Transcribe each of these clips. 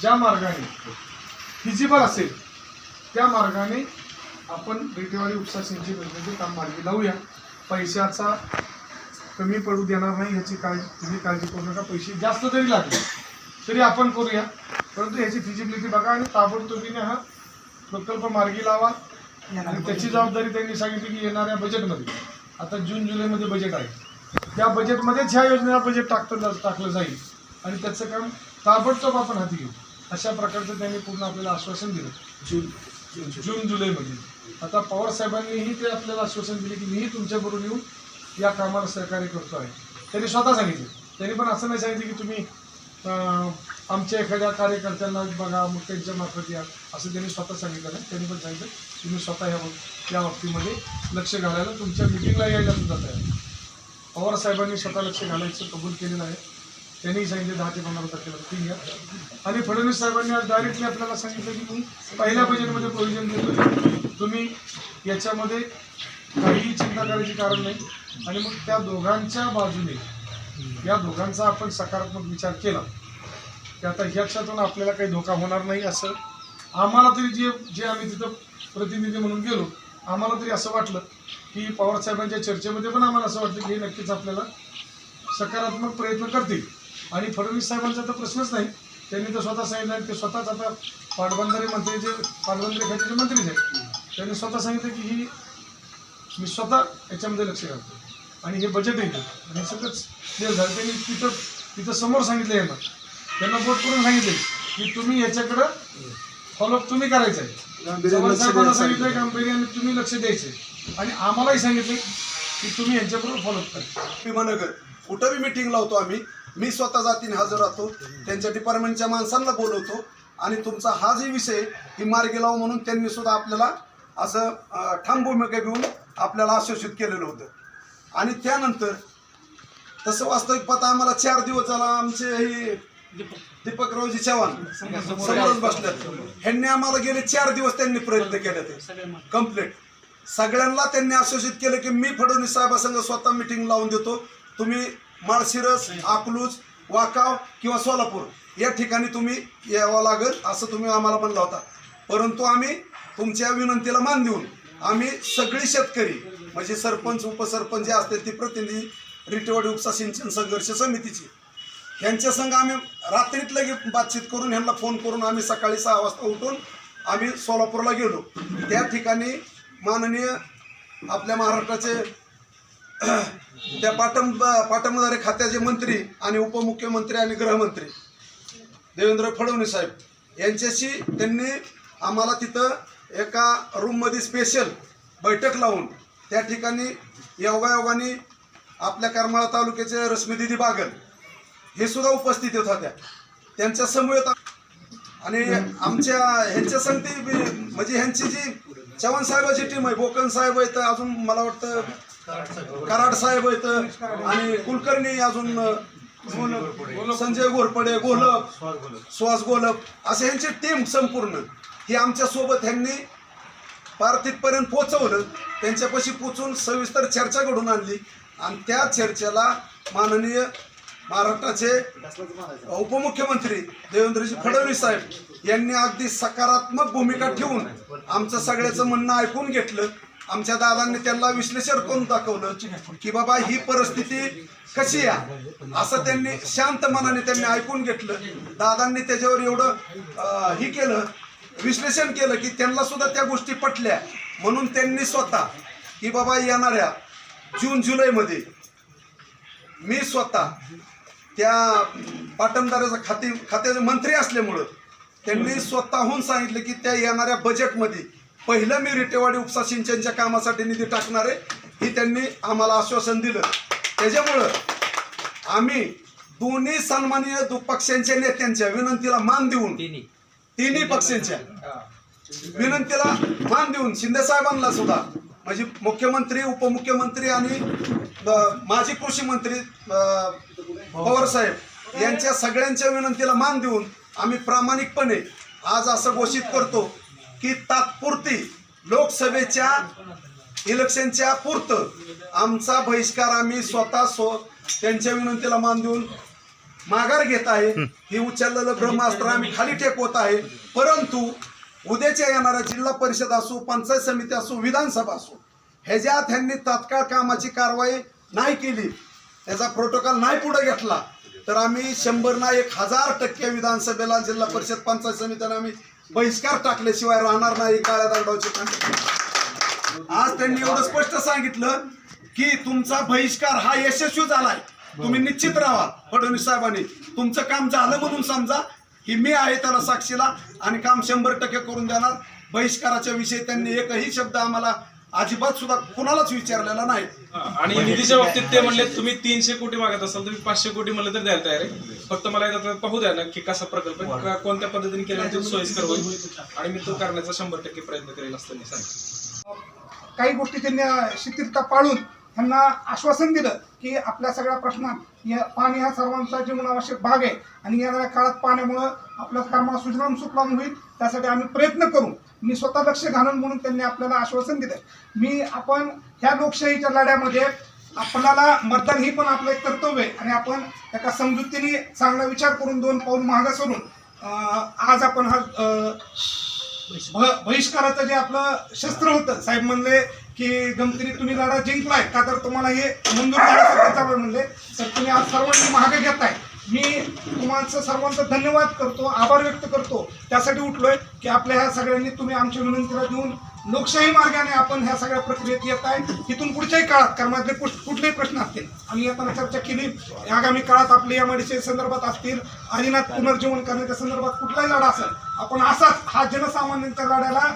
ज्या मार्गाने फिजिबल असेल त्या मार्गाने आपण रेटेवाडी उपसा सिंचन योजनेचे काम मार्गी लावूया. पैशाचा कमी पडू देणार नाही ह्याची काळजी तुम्ही काळजी करू नका. पैसे जास्त जरी लागले तरी आपण करूया. परंतु ह्याची फिजिबिलिटी बघा आणि ताबडतोबीने हा प्रकल्प मार्गी लावा. आणि त्याची जबाबदारी त्यांनी सांगितली की येणाऱ्या बजेटमध्ये आता जून जुलैमध्ये बजेट आहे. त्या बजेटमध्येच ह्या योजनेला बजेट टाकतं टाकलं जाईल. आणि त्याचं काम ताबडतोब आपण हाती घेऊ. अशा प्रकारचं त्यांनी पूर्ण आपल्याला आश्वासन दिलं. जून जून जुलैमध्ये. आता पवार साहेबांनीही ते आपल्याला आश्वासन दिले की मीही तुमच्याबरोबर येऊन या कामाला सहकार्य करतो आहे. त्यांनी स्वतः सांगितले. त्यांनी पण असं नाही सांगितलं की तुम्ही आमच्या एखाद्या कार्यकर्त्यांना बघा मग त्यांच्या मार्फत या. असं त्यांनी स्वतः सांगितलं. नाही त्यांनी पण सांगितलं तुम्ही स्वतः या या बाबतीमध्ये लक्ष घालायला तुमच्या मिटिंगला यायला सुद्धा तयार. पवार साहेबांनी स्वतः लक्ष घालायचं कबूल केलेलं आहे. त्यांनी सांगितलं दहा ते पंधरा तारखेला. मिटिंग घ्या आणि फडणवीस साहेबांनी आज डायरेक्टली आपल्याला सांगितलं की मी पहिल्या बजेटमध्ये प्रोव्हिजन देतो तुम्ही याच्यामध्ये काहीही चिंता करायची कारण नाही. आणि मग त्या दोघांच्या बाजूने या दोघांचा आपण सकारात्मक विचार केला. की आता ह्याच्यातून आपल्याला काही धोका होणार नाही असं. आम्हाला तरी जे जे आम्ही तिथं प्रतिनिधी म्हणून गेलो आम्हाला तरी असं वाटलं की पवार साहेबांच्या चर्चेमध्ये पण आम्हाला असं वाटलं की हे नक्कीच आपल्याला सकारात्मक प्रयत्न करतील. आणि फडणवीस साहेबांचा तर प्रश्नच नाही. त्यांनी तर स्वतः सांगितलं आणि ते स्वतःच आता पाटबंधारे मंत्रीचे पाटबंधारे खात्याचे मंत्रीच आहेत त्यांनी स्वतः सांगितलं की ही मी स्वतः याच्यामध्ये लक्ष घालतो. आणि हे बजेट येतं आणि हे सगळंच क्लिअर झालं. त्यांनी तिथं तिथं समोर सांगितलं यांना. त्यांना बोट करून सांगितले की तुम्ही याच्याकडं फॉलोअप तुम्ही करायचं आहे चव्हाण साहेबांना सांगितलंय गांभीर्याने तुम्ही लक्ष द्यायचे आणि आम्हालाही सांगितले की तुम्ही यांच्याबरोबर फॉलोअप करा. भीमानगर कुठं बी मिटिंग लावतो आम्ही. मी स्वतः जातीने हजर राहतो त्यांच्या डिपार्टमेंटच्या माणसांना बोलवतो. आणि तुमचा हा जे विषय ही मार्गी लावू म्हणून त्यांनी सुद्धा आपल्याला असं ठाम भूमिका घेऊन आपल्याला आश्वासित केलेलं होतं. आणि त्यानंतर तसं वास्तविक पाहता आम्हाला चार दिवस झाला आमचे हे दीपकरावजी चव्हाण समोरच बसल्यात ह्यांनी आम्हाला गेले चार दिवस त्यांनी प्रयत्न केले ते. कंप्लीट सगळ्यांना त्यांनी आश्वासित केलं की मी फडणवीस साहेबासंग स्वतः मिटिंग लावून देतो. तुम्ही माळशिरस अकलूज वाकाव किंवा सोलापूर या ठिकाणी तुम्ही यावं लागेल असं तुम्ही आम्हाला म्हणला होता. परंतु आम्ही तुमच्या विनंतीला मान देऊन आम्ही सगळी शेतकरी म्हणजे सरपंच उपसरपंच जे असतील ती प्रतिनिधी रिटेवाडी उपसा सिंचन संघर्ष समितीची यांच्या संघ आम्ही रात्रीत लगे बातचीत करून ह्यांना फोन करून आम्ही सकाळी सहा वाजता उठून आम्ही सोलापूरला गेलो. त्या ठिकाणी माननीय आपल्या महाराष्ट्राचे त्या पाटम पाटमदारे खात्याचे मंत्री आणि उपमुख्यमंत्री आणि गृहमंत्री. देवेंद्र फडणवीस साहेब यांच्याशी त्यांनी आम्हाला तिथं एका रूममध्ये स्पेशल बैठक लावून त्या ठिकाणी योगायोगाने आपल्या करमाळा तालुक्याचे रश्मीदिदी बागल हे सुद्धा उपस्थित होत होत्या. त्यांच्या समवेत आणि आमच्या ह्यांच्या संगती म्हणजे ह्यांची जी चव्हाण साहेबाची टीम आहे बोकन साहेब आहे तर अजून मला वाटतं कराड साहेब आहेत आणि कुलकर्णी अजून संजय घोरपडे गोलप सुहास गोलप असे ह्यांची टीम संपूर्ण. ही आमच्यासोबत ह्यांनी पार तिथपर्यंत पोहोचवलं. त्यांच्यापाशी पोचून सविस्तर चर्चा घडून आणली. आणि त्या चर्चेला माननीय महाराष्ट्राचे उपमुख्यमंत्री देवेंद्रजी फडणवीस साहेब यांनी अगदी सकारात्मक भूमिका ठेवून आमचं सगळ्याचं म्हणणं ऐकून घेतलं. आमच्या दादांनी त्यांना विश्लेषण करून दाखवलं की बाबा ही परिस्थिती कशी आहे? असं त्यांनी शांत मनाने त्यांनी ऐकून घेतलं. दादांनी त्याच्यावर एवढं हे केलं विश्लेषण केलं की त्यांना सुद्धा त्या गोष्टी पटल्या. म्हणून त्यांनी स्वतः की बाबा येणाऱ्या जून जुलैमध्ये मी स्वतः त्या पाटणदाराचं खाते खात्याचे मंत्री असल्यामुळं त्यांनी स्वतःहून सांगितलं की त्या येणाऱ्या बजेटमध्ये पहिलं मी रिटेवाडी उपसा सिंचनच्या कामासाठी निधी टाकणार आहे. ही त्यांनी आम्हाला आश्वासन दिलं. त्याच्यामुळं आम्ही दोन्ही सन्माननीय पक्षांच्या नेत्यांच्या विनंतीला मान देऊन तिन्ही. पक्षांच्या विनंतीला मान देऊन शिंदे साहेबांना सुद्धा म्हणजे मुख्यमंत्री उपमुख्यमंत्री आणि माजी कृषी मंत्री पवार साहेब यांच्या सगळ्यांच्या विनंतीला मान देऊन आम्ही प्रामाणिकपणे आज असं घोषित करतो की तात्पुरती लोकसभेच्या इलेक्शनच्या पुरतं आमचा बहिष्कार आम्ही स्वतः स्व त्यांच्या विनंतीला मान देऊन माघार घेत आहे. हे. उचललेलं ब्रह्मास्त्र आम्ही खाली टेकवत आहे. परंतु उद्याच्या येणाऱ्या जिल्हा परिषद असो पंचायत समिती असो विधानसभा असो ह्याच्यात ह्यांनी तात्काळ कामाची कारवाई नाही केली त्याचा प्रोटोकॉल नाही पुढे घेतला तर आम्ही शंभर ना एक हजार टक्के विधानसभेला जिल्हा परिषद पंचायत समितीने आम्ही बहिष्कार टाकल्याशिवाय राहणार नाही काळ्या दगडावची कांडी आज त्यांनी एवढं स्पष्ट सांगितलं की तुमचा बहिष्कार हा यशस्वी झालाय. तुम्ही निश्चित राहा फडणवीस साहेबांनी. तुमचं काम झालं म्हणून समजा की मी आहे त्याला साक्षीला आणि काम शंभर टक्के करून देणार. बहिष्काराच्या विषयी त्यांनी एकही शब्द आम्हाला अजिबात सुद्धा कुणालाच विचारलेला नाही. आणि निधीच्या बाबतीत ते म्हणले तुम्ही तीनशे कोटी मागत असाल तुम्ही पाचशे कोटी म्हणलं तर द्यायला तयार आहे. फक्त मला एकदा पाहू द्या ना की कसा प्रकल्प का- कोणत्या पद्धतीने केला सोयीस्कर होईल. आणि मी तो करण्याचा शंभर टक्के प्रयत्न करेल असं त्यांनी सांगितलं काही गोष्टी त्यांनी अं, शिथिलता पाळून त्यांना आश्वासन दिलं की आपल्या सगळ्या प्रश्नात या पाणी हा सर्वांचा जीवनावश्यक भाग आहे. आणि येणाऱ्या काळात पाण्यामुळं आपल्या कर्माला सुजलाम सुफलाम होईल त्यासाठी आम्ही प्रयत्न करू. मी स्वतः लक्ष घालून म्हणून त्यांनी आपल्याला आश्वासन दिलं. मी आपण ह्या लोकशाहीच्या लढ्यामध्ये आपल्याला मतदान ही पण आपलं एक कर्तव्य आहे. आणि आपण एका समजुतीने चांगला विचार करून दोन पाऊल महागा सोडून आज आपण हा ब- बहिष्काराचं जे आपलं शस्त्र होतं साहेब म्हणले की गमतीने तुम्ही लढा जिंकलाय का तर तुम्हाला हे मंजूर म्हणले. तर तुम्ही आज सर्वांनी महाग घेताय. मी तुम्हाला सर्वांचा धन्यवाद करतो आभार व्यक्त करतो. त्यासाठी उठलोय की आपल्या ह्या सगळ्यांनी तुम्ही आमच्या विनंतीला देऊन लोकशाही मार्गाने आपण ह्या सगळ्या प्रक्रियेत येत आहे. तिथून पुढच्याही काळात कर्मातले कुठलेही प्रश्न असतील आम्ही येताना चर्चा केली. आगामी काळात आपले या मडीचे संदर्भात असतील आदिनाथ पुनर्जीवन करण्याच्या संदर्भात कुठलाही लढा असेल आपण असाच हा जनसामान्यांच्या लढ्याला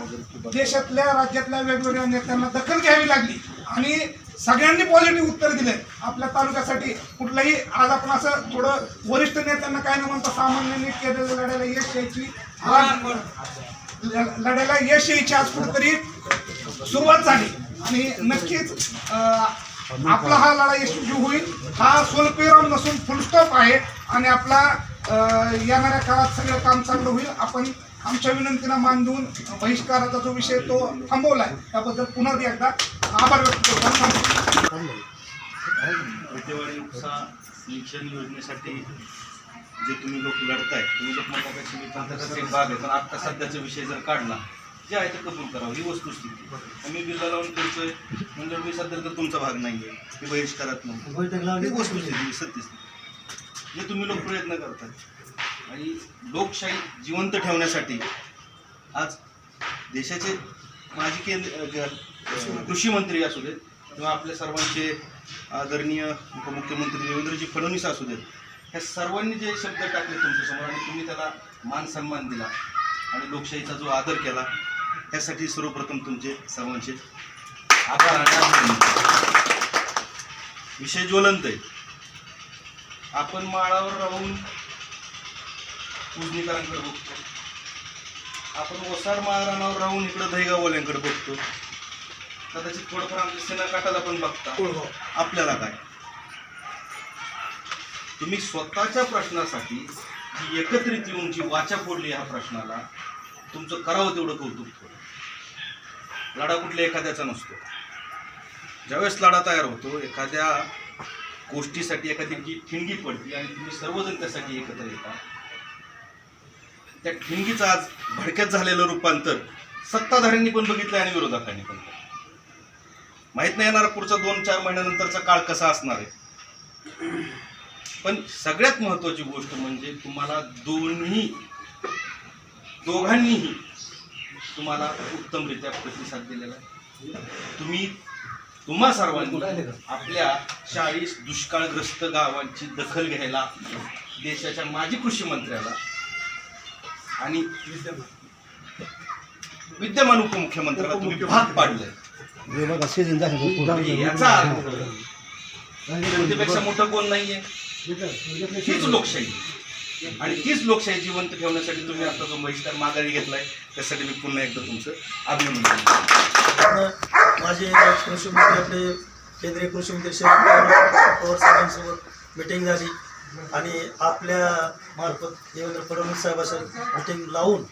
देशातल्या राज्यातल्या वेगवेगळ्या नेत्यांना दखल घ्यावी लागली. आणि सगळ्यांनी पॉझिटिव्ह उत्तर दिले. आपल्या तालुक्यासाठी कुठलंही आज आपण असं थोडं वरिष्ठ नेत्यांना काय न म्हणता सामान्यांनी केलेल्या लढ्याला यश यायची. आज ल- लढ्याला यश यायची आज कुठेतरी सुरुवात झाली. आणि नक्कीच आपला हा लढा यशस्वी होईल. हा सोलपेराम नसून फुलस्टॉप आहे. आणि आपला येणाऱ्या काळात सगळं काम चांगलं होईल. आपण आमच्या विनंतीला मान देऊन बहिष्काराचा जो विषय तो थांबवला आहे त्याबद्दल पुन्हा एकदा आभार व्यक्त करतो. विटेवाडी योजनेसाठी जे तुम्ही लोक लढताय तुम्ही लोक म्हणतापेक्षा मी एक भाग आहे. पण आत्ता सध्याचा विषय जर काढला जे आहे ते कबूल करावं ही वस्तुस्थिती आणि मी बिल्ला लावून करतोय म्हणजे मी सध्या तर तुमचा भाग नाही आहे ते बहिष्कारात नाही ही वस्तुस्थिती सत्यस्थिती जे तुम्ही लोक प्रयत्न करताय आणि लोकशाही जिवंत ठेवण्यासाठी आज देशाचे माजी केंद्र कृषी मंत्री असू देत किंवा आपल्या सर्वांचे आदरणीय उपमुख्यमंत्री देवेंद्रजी फडणवीस असू देत ह्या सर्वांनी जे शब्द टाकले तुमच्यासमोर आणि तुम्ही त्याला मान सन्मान दिला आणि लोकशाहीचा जो आदर केला त्यासाठी सर्वप्रथम तुमचे सर्वांचे आभार आणि विषय ज्वलंत आहे. आपण माळावर राहून पूजनीकरांकडे बघतो. आपण ओसाड माळरानावर राहून इकडं दहीगाववाल्यांकडे बघतो. कदाचित थोडंफार आमच्या सेना काटाला पण बघता. आपल्याला काय? तुम्ही स्वतःच्या प्रश्नासाठी जी एकत्रित येऊन जी वाचा फोडली ह्या प्रश्नाला तुमचं करावं तेवढं कौतुक लढा कुठल्या एखाद्याचा नसतो. ज्यावेळेस लढा तयार होतो एखाद्या गोष्टीसाठी एखादी ठिणगी पडते आणि तुम्ही सर्वजण त्यासाठी एकत्र येता त्या ठिणगीचं आज भडक्यात झालेलं रूपांतर सत्ताधाऱ्यांनी पण बघितलं आणि विरोधकांनी पण. माहीत नाही येणार पुढचा दोन चार महिन्यानंतरचा काळ कसा असणार आहे. पण सगळ्यात महत्वाची गोष्ट म्हणजे तुम्हाला दोन्ही दोघांनीही तुम्हाला उत्तमरित्या प्रतिसाद दिलेला आहे. तुम्ही तुम्हा सर्वांनी आपल्या चाळीस दुष्काळग्रस्त गावांची दखल घ्यायला देशाच्या माजी कृषी मंत्र्याला आणि विद्यमान उपमुख्यमंत्र्याला तुम्ही भाग पाडले म्हणजे याचा अर्थ त्यापेक्षा मोठं कोण नाहीये? हीच लोकशाही. आणि तीच लोकशाही जिवंत ठेवण्यासाठी तुम्ही आता जो बहिष्कार माघारी घेतलाय त्यासाठी मी पुन्हा एकदा तुमचं अभिनंदन करतो. माझे कृषी मंत्री आपले केंद्रीय कृषी मंत्री शरद पवार पवार साहेबांसोबत मिटिंग झाली. आणि आपल्या मार्फत देवेंद्र फडणवीस साहेबांसाठी मिटिंग लावून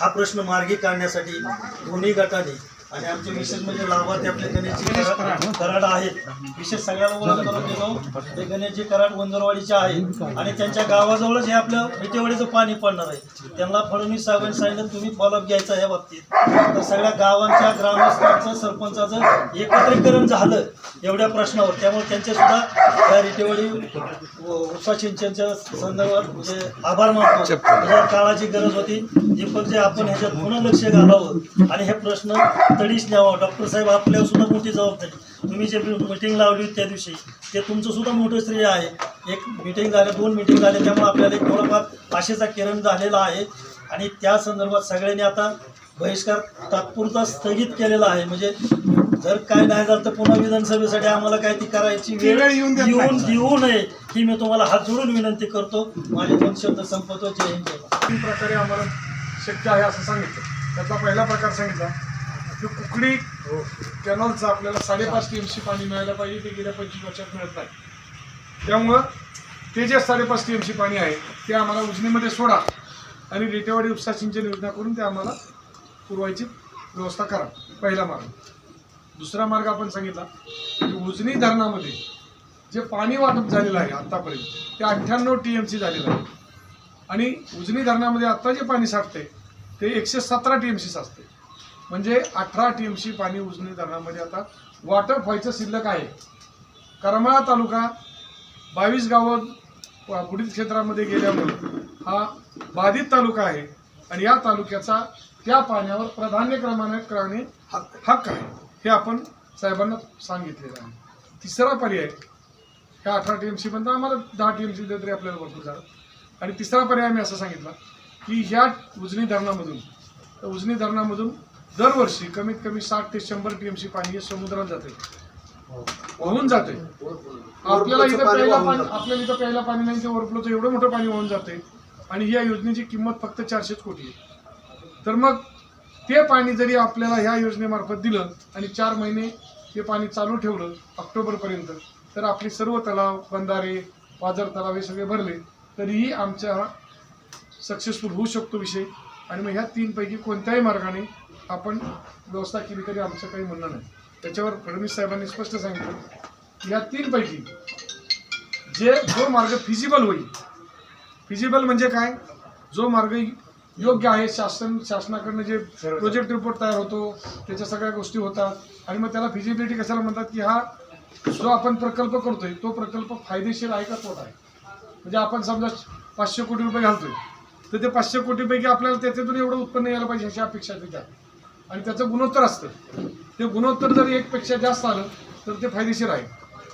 हा प्रश्न मार्गी काढण्यासाठी दोन्ही गटाने आणि आमचे विशेष म्हणजे लाभार्थी आपले गणेशजी कराड आहेत. विशेष सगळ्याला ओळख करून देतो. ते गणेशजी कराड वंजरवाडीचे आहेत. आणि त्यांच्या गावाजवळच हे आपलं मिठेवाडीचं पाणी पडणार आहे. त्यांना फडणवीस साहेबांनी सांगितलं तुम्ही फॉलोअप घ्यायचा या बाबतीत. तर सगळ्या गावांच्या ग्रामस्थांचं सरपंचाचं एकत्रीकरण झालं एवढ्या प्रश्नावर. त्यामुळे त्यांचे सुद्धा त्या रिटेवाडी उपसा सिंचनच्या संदर्भात म्हणजे आभार मानतो. या काळाची गरज होती. दीपक जे आपण ह्याच्यात पुन्हा लक्ष घालावं. आणि हे प्रश्न तडीस न्यावा. डॉक्टर साहेब आपल्यावर सुद्धा मोठी जबाबदारी. तुम्ही जे मिटिंग लावली होती त्या दिवशी ते तुमचं सुद्धा मोठं श्रेय आहे. एक मिटिंग झाल्या दोन मिटिंग झाल्या त्यामुळे आपल्याला एक थोडंफार आशेचा किरण झालेला आहे. आणि त्या संदर्भात सगळ्यांनी आता बहिष्कार तात्पुरता स्थगित केलेला आहे. म्हणजे जर काय नाही झालं तर पुन्हा विधानसभेसाठी आम्हाला काय ती करायची वेळ येऊन येऊन. देऊ नये ही मी तुम्हाला हात जोडून विनंती करतो. माझे दोन शब्द संपवतो. जय हिंद. तीन प्रकारे आम्हाला शक्य आहे असं सांगितलं. त्यातला पहिला प्रकार सांगितला. की कुकडी कॅनॉलचं आपल्याला साडेपाच टी एम सी पाणी मिळायला पाहिजे ते गेल्या पंचवीस वर्षात मिळत नाही. त्यामुळं ते जे साडेपाच टी एम सी पाणी आहे ते आम्हाला उजनीमध्ये सोडा आणि रेटेवाडी उपसा सिंचन योजना करून ते आम्हाला पुरवायची व्यवस्था करा पहिला मार्ग. दुसरा मार्ग आपण सांगितला की उजनी धरणामध्ये जे पाणी वाटप झालेलं आहे आत्तापर्यंत ते अठ्ठ्याण्णव टी एम सी झालेलं आहे. आणि उजनी धरणामध्ये आत्ता जे पाणी साठते ते एकशे सतरा टी एम सी साचते म्हणजे अठरा टी एम सी पाणी उजनी धरणामध्ये आता वाटप व्हायचं शिल्लक आहे. करमाळा तालुका बावीस गावं बुडीत क्षेत्रामध्ये गेल्यामुळे हा बाधित तालुका आहे आणि या तालुक्याचा त्या पाण्यावर प्राधान्य क्रमाने हक्क हक्क आहे. हे आपण साहेबांना सांगितलेलं आहे. तिसरा पर्याय ह्या अठरा टी एम सी आम्हाला दहा टी एम सी तरी आपल्याला भरपूर झालं. आणि तिसरा पर्याय आम्ही असं सांगितला की ह्या उजनी धरणामधून उजनी धरणामधून दरवर्षी कमीत कमी साठ ते शंभर टी एम पाणी हे समुद्रात जाते. वाहून जाते. आपल्याला इथं प्यायला पाणी आपल्याला इथं प्यायला पाणी नाही ते ओव्हरफ्लोचं एवढं मोठं पाणी वाहून जाते. आणि या योजनेची किंमत फक्त चारशेच कोटी आहे. तर मग ते पाणी जरी आपल्याला ह्या योजनेमार्फत दिलं आणि चार महिने ते पाणी चालू ठेवलं ऑक्टोबरपर्यंत तर आपले सर्व तलाव बंधारे बाजार तलाव हे सगळे भरले तरीही आमच्या सक्सेसफुल होऊ शकतो विषय. आणि मग ह्या तीनपैकी कोणत्याही मार्गाने आपण व्यवस्था केली तरी आमचं काही म्हणणं नाही. त्याच्यावर फडणवीस साहेबांनी स्पष्ट सांगितलं की ह्या तीनपैकी जे जो मार्ग फिजिबल होईल फिजिबल म्हणजे काय? जो मार्ग योग्य आहे शासन शासनाकडनं जे प्रोजेक्ट रिपोर्ट तयार होतो त्याच्या सगळ्या गोष्टी होतात आणि मग त्याला फिजिबिलिटी कशाला म्हणतात की हा जो आपण प्रकल्प करतोय तो प्रकल्प फायदेशीर आहे का तोटा आहे? म्हणजे आपण समजा पाचशे कोटी रुपये घालतोय. तर ते पाचशे कोटीपैकी आपल्याला त्याच्यातून एवढं उत्पन्न यायला पाहिजे अशी अपेक्षा आहे त्याच्यात. आणि त्याचं गुणोत्तर असतं. ते गुणोत्तर जर एकपेक्षा जास्त आलं तर ते फायदेशीर आहे.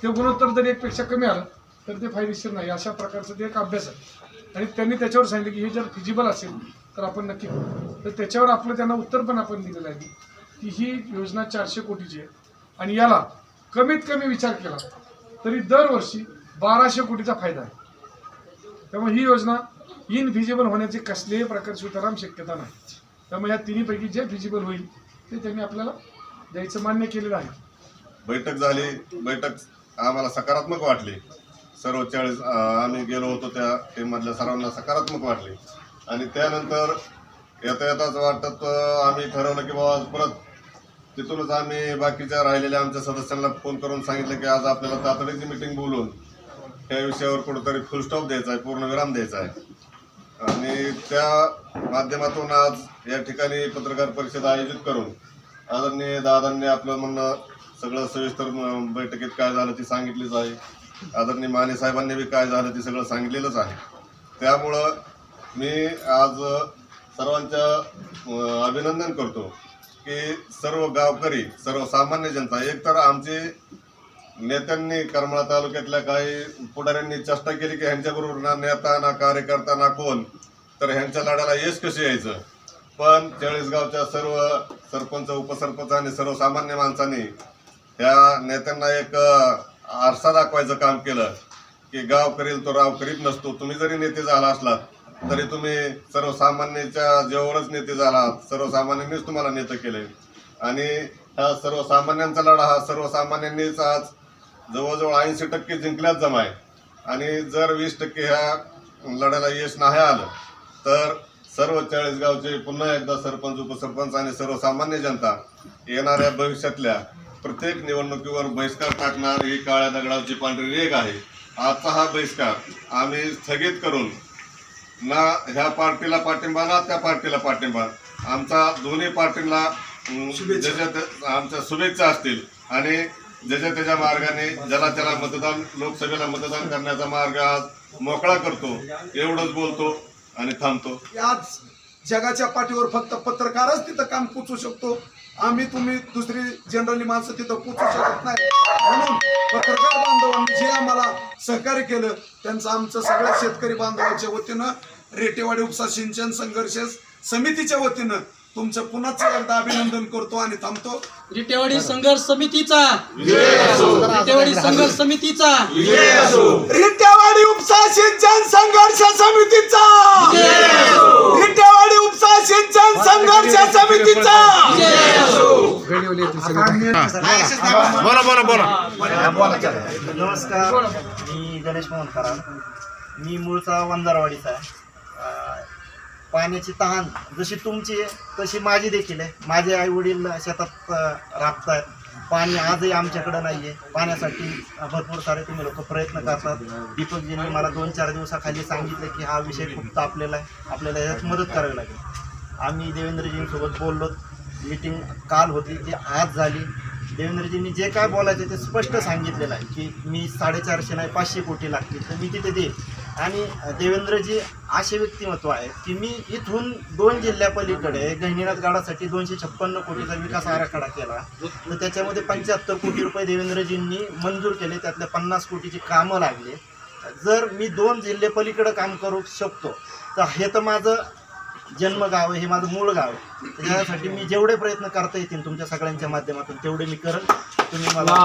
ते गुणोत्तर जर एकपेक्षा कमी आलं तर ते फायदेशीर नाही. अशा प्रकारचं ते एक अभ्यास आहे. आणि त्यांनी त्याच्यावर सांगितलं की हे जर फिजिबल असेल तर आपण नक्की करू. तर त्याच्यावर आपलं त्यांना उत्तर पण आपण दिलेलं आहे की ही योजना चारशे कोटीची आहे. आणि याला कमीत कमी विचार केला तरी दरवर्षी बाराशे कोटीचा फायदा आहे. त्यामुळे ही योजना इनफिजिबल होण्याची कसल्याही प्रकारची उताराम शक्यता नाही. त्यामुळे या तिन्हीपैकी जे फिजिबल होईल ते त्यांनी आपल्याला द्यायचं मान्य केलेलं आहे. बैठक झाली. बैठक आम्हाला सकारात्मक वाटली. सर्व चाळीस आम्ही गेलो होतो त्या टीममधल्या सर्वांना सकारात्मक वाटली. आणि त्यानंतर येता येताच वाटत आम्ही ठरवलं की बाबा परत तिथूनच आम्ही बाकीच्या राहिलेल्या आमच्या सदस्यांना फोन करून सांगितलं की आज आपल्याला तातडीची मिटिंग बोलून त्या विषयावर कुठंतरी फुलस्टॉप द्यायचा आहे पूर्णविराम द्यायचा आहे. आणि त्या माध्यमातून आज या ठिकाणी पत्रकार परिषद आयोजित करून आदरणीय दादांनी आपलं म्हणणं सगळं सविस्तर बैठकीत काय झालं ते सांगितलीच आहे. आदरणीय माने साहेबांनी बी काय झालं ते सगळं सांगितलेलंच आहे. त्यामुळं मी आज सर्वांच्या अभिनंदन करतो की सर्व गावकरी सर्वसामान्य जनता एकतर आमचे नेत्यांनी करमाळा तालुक्यातल्या काही पुढाऱ्यांनी चेष्टा केली की ह्यांच्याबरोबर ना नेता ना कार्यकर्ता ना कोण? तर ह्यांच्या लढ्याला यश कसे यायचं? पण चाळीसगावच्या सर्व सरपंच उपसरपंच आणि सर्वसामान्य माणसांनी ह्या नेत्यांना एक आरसा दाखवायचं काम केलं की गाव करील तो राव करीत नसतो. तुम्ही जरी नेते झाला असलात तरी तुम्ही सर्वसामान्यांच्या जेवढच नेते झालात सर्वसामान्यांनीच तुम्हाला नेतं केले. आणि हा सर्वसामान्यांचा लढा हा सर्वसामान्यांनीच आज जवळजवळ ऐंशी टक्के जिंकल्याच जमाय. आणि जर वीस टक्के ह्या लढ्याला यश नाही आलं तर सर्व चाळीस गावचे पुन्हा एकदा सरपंच उपसरपंच आणि सर्वसामान्य जनता येणाऱ्या भविष्यातल्या प्रत्येक निवडणुकीवर बहिष्कार टाकणार ही काळ्या दगडाची पांढरी रेग आहे. आजचा हा बहिष्कार आम्ही स्थगित करून ना ह्या पार्टीला पाठिंबा ना त्या पार्टीला पाठिंबा. आमचा दोन्ही पार्टीला आमच्या शुभेच्छा असतील. आणि ज्याच्या त्याच्या मार्गाने ज्याला त्याला मतदान लोकसभेला मतदान करण्याचा मार्ग आज मोकळा करतो. एवढंच बोलतो आणि थांबतो. आज जगाच्या पाठीवर फक्त पत्रकारच तिथं काम पोचू शकतो. आम्ही तुम्ही दुसरी जनरली माणसं तिथं पोचू शकत नाही. म्हणून पत्रकार बांधवांनी जे आम्हाला सहकार्य केलं त्यांचं आमचं सगळ्या शेतकरी बांधवांच्या वतीनं रेटेवाडी उपसा सिंचन संघर्ष समितीच्या वतीनं तुमचं पुन्हाच एकदा अभिनंदन करतो आणि थांबतो. रिटेवाडी संघर्ष समितीचा. रिटेवाडी संघर्ष समितीचा. रिटेवाडी उपसा सिंचन संघर्ष समितीचा. रिटेवाडी उपसा सिंचन संघर्ष समितीचा. नमस्कार. मी गणेश मोहन कराड मी मूळचा वंजारवाडीचा आहे. पाण्याची तहान जशी तुमची आहे तशी माझी देखील आहे. माझे आई वडील शेतात आहेत पाणी आजही आमच्याकडं नाही आहे पाण्यासाठी भरपूर सारे तुम्ही लोक प्रयत्न करतात. दीपकजींनी मला दोन चार दिवसाखाली सांगितलं की हा विषय खूप तापलेला आहे. आपल्याला यात मदत करावी लागेल. आम्ही देवेंद्रजींसोबत बोललो. मीटिंग काल होती ती आज झाली. देवेंद्रजींनी जे काय बोलायचं ते स्पष्ट सांगितलेलं आहे की मी साडेचारशे नाही पाचशे कोटी लागतील तर मी तिथे देईन. आणि देवेंद्रजी असे व्यक्तिमत्व आहे की मी इथून दोन जिल्ह्यापलीकडे गहिनीनाथ गाडासाठी दोनशे छप्पन्न कोटीचा विकास आराखडा केला. तर त्याच्यामध्ये पंच्याहत्तर कोटी रुपये देवेंद्रजींनी मंजूर केले त्यातल्या पन्नास कोटीची कामं लागले. जर मी दोन जिल्हे पलीकडे काम करू शकतो तर हे तर माझं जन्मगाव आहे हे माझं मूळ गाव आहे. तर यासाठी मी जेवढे प्रयत्न करता येतील तुमच्या सगळ्यांच्या माध्यमातून तेवढे मी करेन. तुम्ही मला